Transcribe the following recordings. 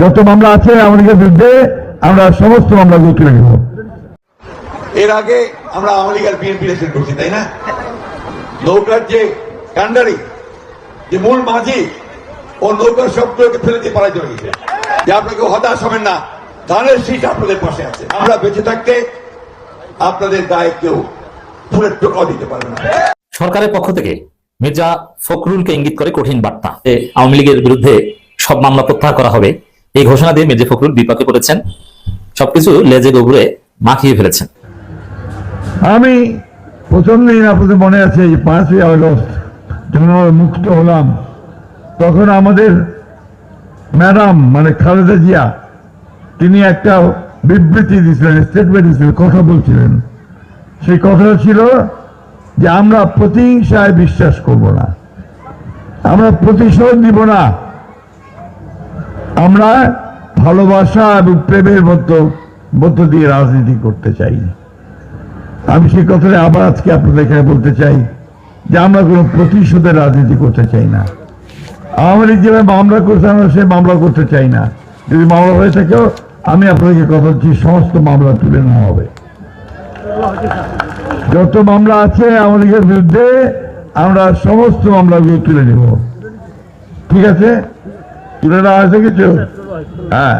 যত মামলা আছে আমাদের বিরুদ্ধে আমরা সমস্ত মামলাগুলো তুলে নেব। এর আগে আমরা আওয়ামী আর বিএনপি রেসেন্ট করছি তাই না? নৌকার যে কান্ডারি যে মূল মাঝি ও নৌকার সবগুলোকে ফেলে দিয়ে পালাই চলে গেছে। যে আপনাকে হতাশ হবেন না ধানের শীত আপনাদের পাশে আছে। আমরা বেঁচে থাকতে আপনাদের গায়ে কেউ ফুলের টোকাও দিতে পারবে না। সরকারের পক্ষ থেকে মির্জা ফখরুলকে ইঙ্গিত করে কঠিন বার্তা। আওয়ামী লীগের বিরুদ্ধে সব মামলা প্রত্যাহার করা হবে। এই ঘোষণা দিয়ে মির্জা ফখরুল বিপাকে পড়েছেন। সবকিছু লেজে গোবরে মাখিয়ে ফেলেছেন। আমি প্রথম দিন আপনাদের মনে আছে যে পাঁচই আগস্ট যখন আমরা মুক্ত হলাম। তখন আমাদের ম্যাডাম মানে খালেদা জিয়া, তিনি একটা বিবৃতি দিয়েছিলেন স্টেটমেন্ট দিয়েছিলেন, কথা বলছিলেন। সেই কথা ছিল যে আমরা প্রতিহিংসায় বিশ্বাস করব না। আমরা প্রতিশোধ নিব না। আমরা ভালোবাসা এবং প্রেমের মতো মধ্য দিয়ে রাজনীতি করতে চাই। আমি সে কথাটা আবার আজকে আপনাদের এখানে বলতে চাই যে আমরা কোনো প্রতিশোধের রাজনীতি করতে চাই না। লীগ যেভাবে মামলা করছে, আমরা সে মামলা করতে চাই না। যদি মামলা হয়ে থাকেও আমি আপনাদেরকে কথা হচ্ছি সমস্ত মামলা তুলে নেওয়া হবে। যত মামলা আছে লীগের বিরুদ্ধে, আমরা সমস্ত মামলাগুলো তুলে নেব। ঠিক আছে? তুলে নেওয়া হয়েছে কিছু? হ্যাঁ।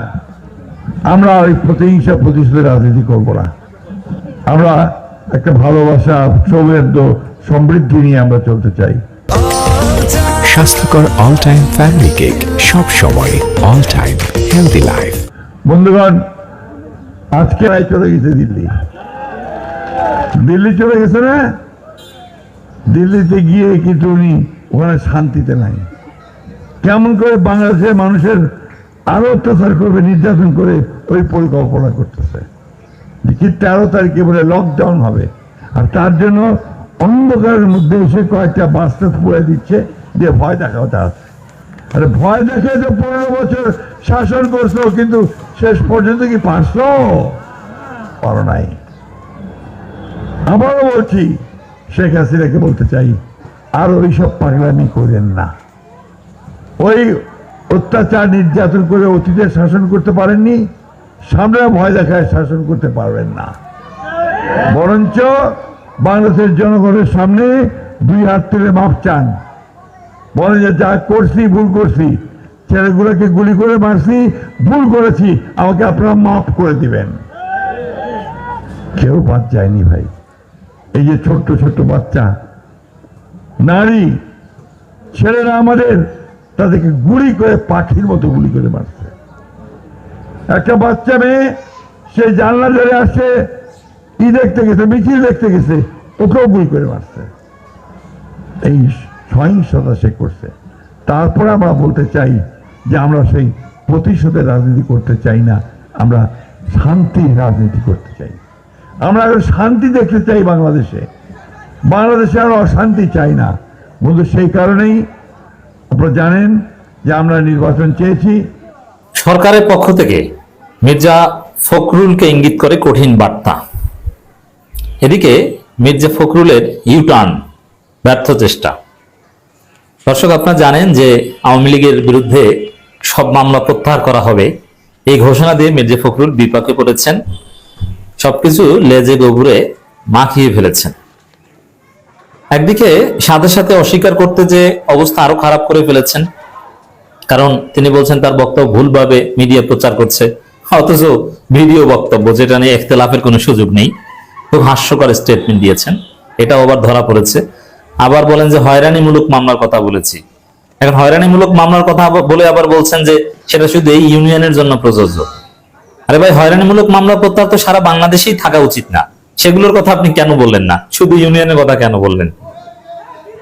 আমরা ওই প্রতিহিংসা প্রতিশোধের রাজনীতি করব না। আমরা একটা ভালোবাসা সৌহার্দ্য সমৃদ্ধি নিয়ে আমরা চলতে চাই। স্বাস্থ্যকর অল টাইম ফ্যামিলি কেক সব সময় অল টাইম হেলদি লাইফ বন্ধুগণ আজকে রায় চলে গেছে দিল্লি। দিল্লি চলে গেছে না? দিল্লিতে গিয়ে কিন্তু উনি ওখানে শান্তিতে নাই। কেমন করে বাংলাদেশের মানুষের আরও অত্যাচার করবে, নির্যাতন করে, ওই পরিকল্পনা করতেছে। দেখি তেরো তারিখে বলে লকডাউন হবে। আর তার জন্য অন্ধকারের মধ্যে এসে কয়েকটা বাস্তা পুড়ে দিচ্ছে যে ভয় দেখাতে আছে আরে ভয় দেখে তো পনেরো বছর শাসন করছ, কিন্তু শেষ পর্যন্ত কি পারছ? পারো নাই। আবারও বলছি, শেখ হাসিনাকে বলতে চাই, আর ওইসব পাগলামি করেন না। ওই অত্যাচার নির্যাতন করে অতীতে শাসন করতে পারেননি সামনে ভয় দেখায় শাসন করতে পারবেন না। বরঞ্চ বাংলাদেশের জনগণের সামনে দুই হাত তুলে মাপ চান। বলেন যে, যা করছি, ভুল করছি, ছেলেগুলোকে গুলি করে মারছি, ভুল করেছি, আমাকে আপনারা মাফ করে দিবেন। কেউ বাদ যায়নি ভাই। এই যে ছোট্ট ছোট্ট বাচ্চা, নারী, ছেলেরা আমাদের তাদেরকে গুলি করে পাখির মতো গুলি করে মারছে। একটা বাচ্চা মেয়ে, সে জানলা ধরে আসছে ই দেখতে গেছে, মিছিল দেখতে গেছে, ওকেও গুলি করে মারছে। এই সহিংসতা সে করছে। তারপরে আমরা বলতে চাই যে আমরা সেই প্রতিশোধের রাজনীতি করতে চাই না, আমরা শান্তির রাজনীতি করতে চাই। আমরা শান্তি দেখতে চাই বাংলাদেশে। বাংলাদেশে আর অশান্তি চাই না। বন্ধু, সেই কারণেই আপনারা জানেন যে আমরা নির্বাচন চেয়েছি। সরকারের পক্ষ থেকে মির্জা ফখরুলকে ইঙ্গিত করে কঠিন বার্তা। এদিকে মির্জা ফখরুলের ইউটার্ন ব্যর্থ চেষ্টা। দর্শক, আপনারা জানেন যে আওয়ামী লীগের বিরুদ্ধে সব মামলা প্রত্যাহার করা হবে। এই ঘোষণা দিয়ে মির্জা ফখরুল বিপাকে পড়েছেন। সবকিছু লেজে গোবরে মাখিয়ে ফেলেছেন। একদিকে সাথে সাথে অস্বীকার করতে যে অবস্থা আরও খারাপ করে ফেলেছেন, কারণ তিনি বলছেন তার বক্তব্য ভুলভাবে মিডিয়া প্রচার করছে, অথচ ভিডিও বক্তব্য যেটা নিয়ে একতলাফের কোনো সুযোগ নেই, খুব হাস্যকর স্টেটমেন্ট দিয়েছেন, এটাও আবার ধরা পড়েছে। আবার বলেন যে হয়রানিমূলক মামলার কথা বলেছি। এখন হয়রানিমূলক মামলার কথা বলে আবার বলছেন যে সেটা শুধু এই ইউনিয়নের জন্য প্রযোজ্য। আরে ভাই, হয়রানিমূলক মামলা প্রত্যাহার তো সারা বাংলাদেশেই থাকা উচিত না। সেগুলোর কথা আপনি কেন বললেন না? শুধু ইউনিয়নের কথা কেন বললেন?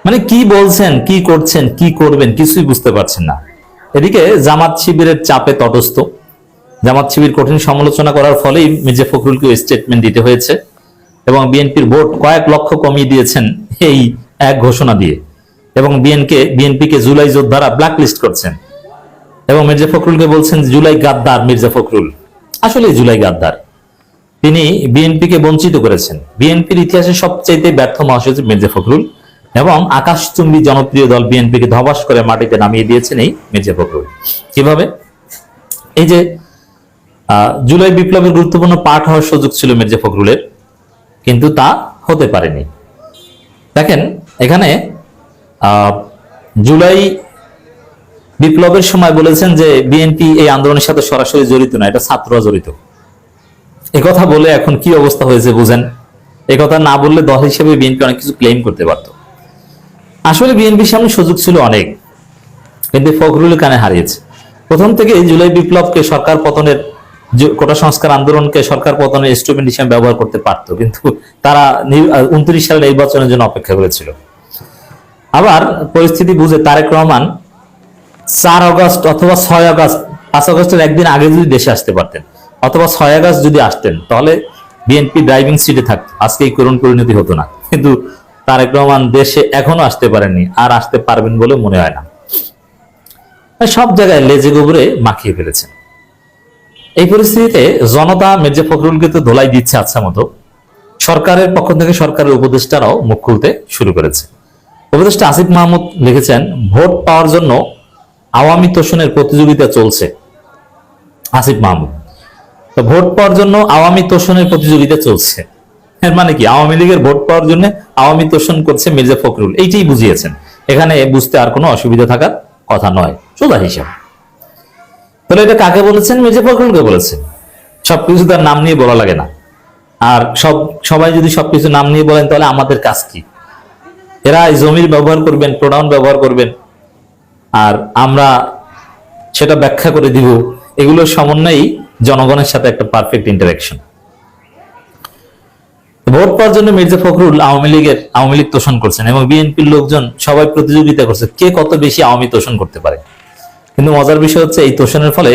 মানে কি বলছেন, কি করছেন, কি করবেন কিছুই বুঝতে পারছেন না। এদিকে জামাত শিবিরের চাপে তটস্থ। জামাত শিবির কঠিন সমালোচনা করার ফলেই মির্জা ফখরুলকে স্টেটমেন্ট দিতে হয়েছে এবং বিএনপির ভোট কয়েক লক্ষ কমিয়ে দিয়েছেন এই এক ঘোষণা দিয়ে। এবং বিএনকে, বিএনপিকে জুলাই যোদ্ধারা ব্ল্যাকলিস্ট করছেন। এবং মির্জা ফখরুলকে বলছেন, জুলাই গাদ্দার মির্জা ফখরুল। আসলে জুলাই গাদ্দার। তিনি বিএনপিকে বঞ্চিত করেছেন। বিএনপির ইতিহাসে সবচাইতে ব্যর্থ মহাসচিব মির্জা ফখরুল এবং আকাশচুম্বী জনপ্রিয় দল বিএনপিকে ধবাস করে মাটিতে নামিয়ে দিয়েছেন এই মির্জা ফখরুল। কীভাবে? এই যে জুলাই বিপ্লবের গুরুত্বপূর্ণ পাঠ হওয়ার সুযোগ ছিল মির্জা ফখরুলের, কিন্তু তা হতে পারেনি। দেখেন, এখানে জুলাই বিপ্লবের সময় বলেছেন যে বিএনপি এই আন্দোলনের সাথে সরাসরি জড়িত না, এটা ছাত্ররা জড়িত। কথা বলে এখন কি অবস্থা হয়েছে বুঝেন? কথা না বললে দল হিসেবে বিএনপি অনেক কিছু ক্লেম করতে পারত। আসলে বিএনপির সামনে সুযোগ ছিল অনেক। কিন্তু ফখরুল কানে হারিয়েছে। প্রথম থেকে জুলাই বিপ্লবকে সরকার পতনের কোটা সংস্কার আন্দোলনকে সরকার পতনের ইনস্ট্রুমেন্ট হিসেবে ব্যবহার করতে পারত। কিন্তু তারা উনত্রিশ সালের নির্বাচনের জন্য অপেক্ষা করেছিল। আবার পরিস্থিতি বুঝে তারেক রহমান চার আগস্ট অথবা ছয় আগস্ট পাঁচ অগস্টের একদিন আগে যদি দেশে আসতে পারতেন। অথবা ছয় আগস্ট যদি আসতেন, তাহলে বিএনপি ড্রাইভিং সিটে থাকতো। আজকে এই করুণ পরিণতি হতো না। কিন্তু তারেক রহমান দেশে এখনও আসতে পারেননি, আর আসতে পারবেন বলে মনে হয় না। সব জায়গায় লেজে গোবরে মাখিয়ে ফেলেছেন। এই পরিস্থিতিতে জনতা মির্জা ফখরুলকে তো ধোলাই দিচ্ছে আচ্ছা মতো। সরকারের পক্ষ থেকে সরকারের উপদেষ্টারাও মুখ খুলতে শুরু করেছে। উপদেষ্টা আসিফ মাহমুদ লিখেছেন, ভোট পাওয়ার জন্য আওয়ামী তোষণের প্রতিযোগিতা চলছে। আসিফ মাহমুদ। তো ভোট পাওয়ার জন্য আওয়ামী তোষণের প্রতিযোগিতা চলছে। এর মানে কি? আওয়ামী লীগের ভোট পাওয়ার জন্য আওয়ামী তোষণ করছে মির্জা ফখরুল। এইটাই বুঝিয়েছেন। এখানে বুঝতে আর কোনো অসুবিধা থাকার কথা নয়। সোজা হিসাব। তাহলে এটা কাকে বলেছেন? মির্জা ফখরুলকে বলেছেন। সবকিছু তার নাম নিয়ে বলা লাগে না। আর সব, সবাই যদি সবকিছু নাম নিয়ে বলেন, তাহলে আমাদের কাজ কি? এরা জমির ব্যবহার করবেন প্রোনাউন ব্যবহার করবেন। আর আমরা সেটা ব্যাখ্যা করে দিব। এগুলোর সমন্বয়েই জনগণের সাথে একটা পারফেক্ট ইন্টারাকশন ভোট পাওয়ার জন্য মির্জা ফখরুল আওয়ামী লীগের আওয়ামী লীগ তোষণ করছেন এবং বিএনপির লোকজন সবাই প্রতিযোগিতা করছে, কে কত বেশি আওয়ামী তোষণ করতে পারে? কিন্তু মজার বিষয় হচ্ছে এই তোষণের ফলে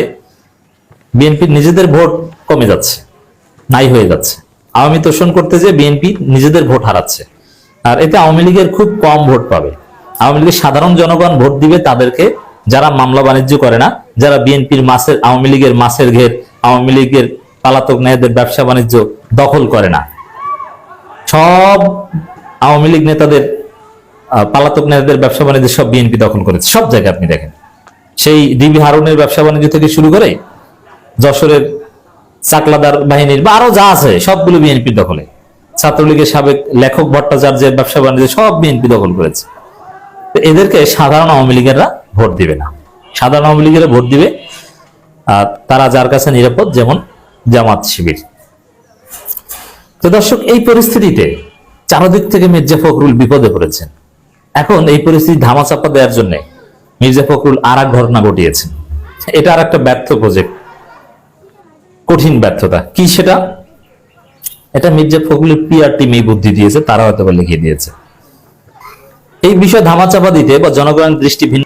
বিএনপির নিজেদের ভোট কমে যাচ্ছে, নাই হয়ে যাচ্ছে। আওয়ামী তোষণ করতে যে বিএনপি নিজেদের ভোট হারাচ্ছে। আর এতে আওয়ামী লীগের খুব কম ভোট পাবে। আওয়ামী লীগের সাধারণ জনগণ ভোট দিবে তাদেরকে, যারা মামলা বাণিজ্য করে না, যারা বিএনপির মাসের আওয়ামী লীগের মাসের ঘের আওয়ামী লীগের পালাতক নেতাদের ব্যবসা বাণিজ্য দখল করে না। সব আওয়ামী লীগ নেতাদের পালাতক নেতাদের ব্যবসা বাণিজ্য সব বিএনপি দখল করেছে। সব জায়গায় আপনি দেখেন। সেই ডিবি হারুনের ব্যবসা বাণিজ্য থেকে শুরু করে যশোরের চাকলাদার বাহিনীর বা আরও যা আছে, সবগুলো বিএনপির দখলে। ছাত্রলীগের সাবেক লেখক ভট্টাচার্যের ব্যবসা বাণিজ্য সব বিএনপি দখল করেছে। এদেরকে সাধারণ আওয়ামী লীগেররা ভোট দিবে না। সাধারণ আওয়ামী লীগেরা ভোট দিবে তারা যার কাছে নিরাপদ, যেমন জামাত শিবির। তো দর্শক, এই পরিস্থিতিতে চারদিক থেকে মির্জা ফখরুল বিপদে পড়েছেন। এখন এই পরিস্থিতি ধামাচাপা দেওয়ার জন্য মির্জা ফখরুল আর এক ঘটনা ঘটিয়েছেন। এটা আর একটা ব্যর্থ প্রজেক্ট কঠিন ব্যর্থতা। কি সেটা? এটা মির্জা ফখরুলের পিআর টিম এই বুদ্ধি দিয়েছে, তারা হয়তো লিখিয়ে দিয়েছে। এই বিষয়ে ধামাচাপা দিতে বা জনগণের দৃষ্টি ভিন্ন